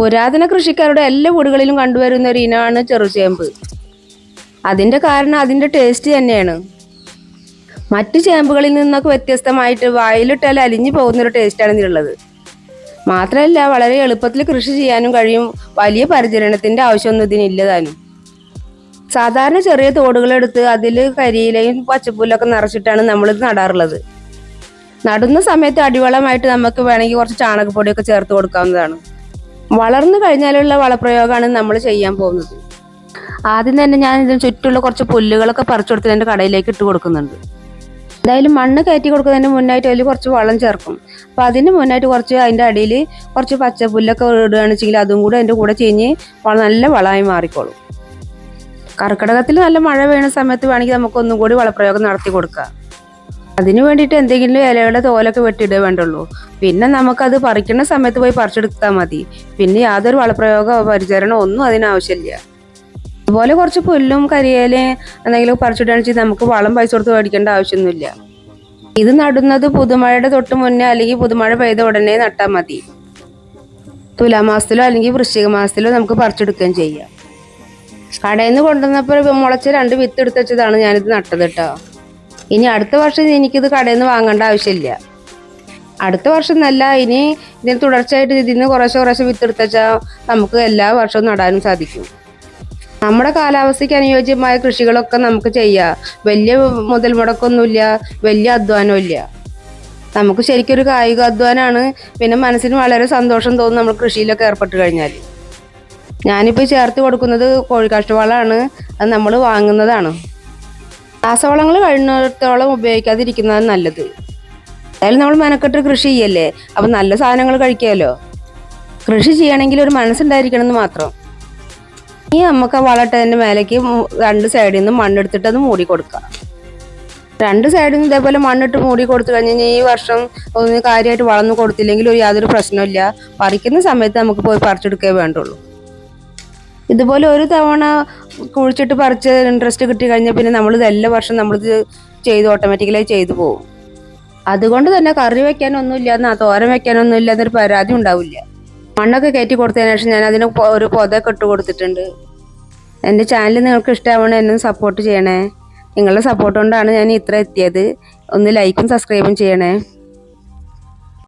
പുരാതന കൃഷിക്കാരുടെ എല്ലാ വീടുകളിലും കണ്ടുവരുന്ന ഒരു ഇനമാണ് ചെറുചേമ്പ്. അതിന്റെ കാരണം അതിന്റെ ടേസ്റ്റ് തന്നെയാണ്. മറ്റ് ചേമ്പുകളിൽ നിന്നൊക്കെ വ്യത്യസ്തമായിട്ട് വായിലിട്ടാൽ അലിഞ്ഞു പോകുന്നൊരു ടേസ്റ്റാണ് ഇതിനുള്ളത് മാത്രമല്ല വളരെ എളുപ്പത്തിൽ കൃഷി ചെയ്യാനും കഴിയും. വലിയ പരിചരണത്തിന്റെ ആവശ്യമൊന്നും ഇതിനില്ല താനും. സാധാരണ ചെറിയ തോടുകളെടുത്ത് അതിൽ കരിയിലയും പച്ചപ്പുല്ലൊക്കെ നിറച്ചിട്ടാണ് നമ്മളിത് നടാറുള്ളത്. നടുന്ന സമയത്ത് അടിവളമായിട്ട് നമുക്ക് വേണമെങ്കിൽ കുറച്ച് ചാണകപ്പൊടിയൊക്കെ ചേർത്ത് കൊടുക്കാവുന്നതാണ്. വളർന്നു കഴിഞ്ഞാലുള്ള വളപ്രയോഗമാണ് നമ്മൾ ചെയ്യാൻ പോകുന്നത്. ആദ്യം തന്നെ ഞാൻ ഇതിന് ചുറ്റുള്ള കുറച്ച് പുല്ലുകളൊക്കെ പറിച്ചു കൊടുത്ത് എന്റെ കടയിലേക്ക് ഇട്ട് കൊടുക്കുന്നുണ്ട്. എന്തായാലും മണ്ണ് കയറ്റി കൊടുക്കുന്നതിന് മുന്നായിട്ട് അതിൽ കുറച്ച് വളം ചേർക്കും. അപ്പോൾ അതിന് മുന്നായിട്ട് കുറച്ച് അതിന്റെ അടിയിൽ കുറച്ച് പച്ചപ്പുല്ലൊക്കെ ഇടുകയാണെന്ന് വെച്ചെങ്കിൽ അതും കൂടെ അതിന്റെ കൂടെ ചീഞ്ഞ് നല്ല വളമായി മാറിക്കോളും. കർക്കിടകത്തിൽ നല്ല മഴ വീണ സമയത്ത് വേണമെങ്കിൽ നമുക്ക് ഒന്നും കൂടി വളപ്രയോഗം നടത്തി കൊടുക്കാം. അതിന് വേണ്ടിയിട്ട് എന്തെങ്കിലും ഇലയുടെ തോലൊക്കെ വെട്ടിയിടേ വേണ്ടുള്ളൂ. പിന്നെ നമുക്കത് പറിക്കുന്ന സമയത്ത് പോയി പറിച്ചെടുത്താൽ മതി. പിന്നെ യാതൊരു വളപ്രയോഗ പരിചരണമോ ഒന്നും അതിനാവശ്യമില്ല. അതുപോലെ കുറച്ച് പുല്ലും കരിയേലയും എന്തെങ്കിലും പറിച്ചിടുകയാണെന്ന് വെച്ചാൽ നമുക്ക് വളം പൈസ കൊടുത്ത് മേടിക്കേണ്ട ആവശ്യമൊന്നുമില്ല. ഇത് നടുന്നത് പുതുമഴയുടെ തൊട്ട് മുന്നേ അല്ലെങ്കിൽ പുതുമഴ പെയ്ത ഉടനെ നട്ടാൽ മതി. തുലാമാസത്തിലോ അല്ലെങ്കിൽ വൃശ്ചിക മാസത്തിലോ നമുക്ക് പറിച്ചെടുക്കുകയും ചെയ്യാം. കടയിൽ നിന്ന് കൊണ്ടുവന്നപ്പോൾ മുളച്ച് രണ്ട് വിത്ത് എടുത്ത് വെച്ചതാണ് ഞാനിത് നട്ടത് കേട്ടോ. ഇനി അടുത്ത വർഷം എനിക്കിത് കടയിൽ നിന്ന് വാങ്ങേണ്ട ആവശ്യമില്ല. അടുത്ത വർഷം എന്നല്ല ഇനി ഇതിന് തുടർച്ചയായിട്ട് ഇതിൽ നിന്ന് കുറേശ്ശെ കുറേശ്ശെ വിത്ത് നമുക്ക് എല്ലാ വർഷവും നടാനും സാധിക്കും. നമ്മുടെ കാലാവസ്ഥയ്ക്ക് അനുയോജ്യമായ കൃഷികളൊക്കെ നമുക്ക് ചെയ്യാം. വലിയ മുതൽ മുടക്കൊന്നുമില്ല വലിയ അധ്വാനമില്ല നമുക്ക് ശരിക്കൊരു കായിക അധ്വാനമാണ് പിന്നെ മനസ്സിന് വളരെ സന്തോഷം തോന്നും നമ്മൾ കൃഷിയിലൊക്കെ ഏർപ്പെട്ട് കഴിഞ്ഞാൽ ഞാനിപ്പോൾ ചേർത്ത് കൊടുക്കുന്നത് കോഴിക്കാഷ്ടവളമാണ് അത് നമ്മൾ വാങ്ങുന്നതാണ്. രാസവളങ്ങൾ കഴിയുന്നിടത്തോളം ഉപയോഗിക്കാതിരിക്കുന്നതാണ് നല്ലത്. എന്തായാലും നമ്മൾ മെനക്കെട്ട് കൃഷി ചെയ്യല്ലേ? അപ്പം നല്ല സാധനങ്ങൾ കഴിക്കാമല്ലോ കൃഷി ചെയ്യണമെങ്കിൽ ഒരു മനസ്സുണ്ടായിരിക്കണം എന്ന് മാത്രം. ഈ നമുക്ക് ആ വളട്ടതിന്റെ മേലേക്ക് രണ്ട് സൈഡിൽ നിന്ന് മണ്ണെടുത്തിട്ട് അത് മൂടി കൊടുക്കാം. രണ്ട് സൈഡിൽ നിന്ന് ഇതേപോലെ മണ്ണിട്ട് മൂടി കൊടുത്തു കഴിഞ്ഞ് കഴിഞ്ഞാൽ ഈ വർഷം ഒന്ന് കാര്യമായിട്ട് വളർന്നു കൊടുത്തില്ലെങ്കിൽ ഒരു യാതൊരു പ്രശ്നമില്ല പറിക്കുന്ന സമയത്ത് നമുക്ക് പോയി പറിച്ചെടുക്കേ വേണ്ടുള്ളൂ. ഇതുപോലെ ഒരു തവണ കുഴിച്ചിട്ട് പറിച്ച് ഇൻട്രസ്റ്റ് കിട്ടി കഴിഞ്ഞാൽ പിന്നെ നമ്മളിത് എല്ലാ വർഷം നമ്മളിത് ചെയ്ത് ഓട്ടോമാറ്റിക്കലായി ചെയ്തു പോകും. അതുകൊണ്ട് തന്നെ കറി വെക്കാനൊന്നും ഇല്ലാന്ന് തോരൻ വെക്കാനൊന്നും ഇല്ലാന്നൊരു പരാതി ഉണ്ടാവില്ല. മണ്ണൊക്കെ കയറ്റി കൊടുത്തതിന് ശേഷം ഞാൻ അതിന് ഒരു പൊതൊക്കെ ഇട്ട് കൊടുത്തിട്ടുണ്ട്. എന്റെ ചാനൽ നിങ്ങൾക്ക് ഇഷ്ടമാവണം എന്നെ സപ്പോർട്ട് ചെയ്യണേ. നിങ്ങളുടെ സപ്പോർട്ട് കൊണ്ടാണ് ഞാൻ ഇത്ര എത്തിയത്. ഒന്ന് ലൈക്കും സബ്സ്ക്രൈബും ചെയ്യണേ.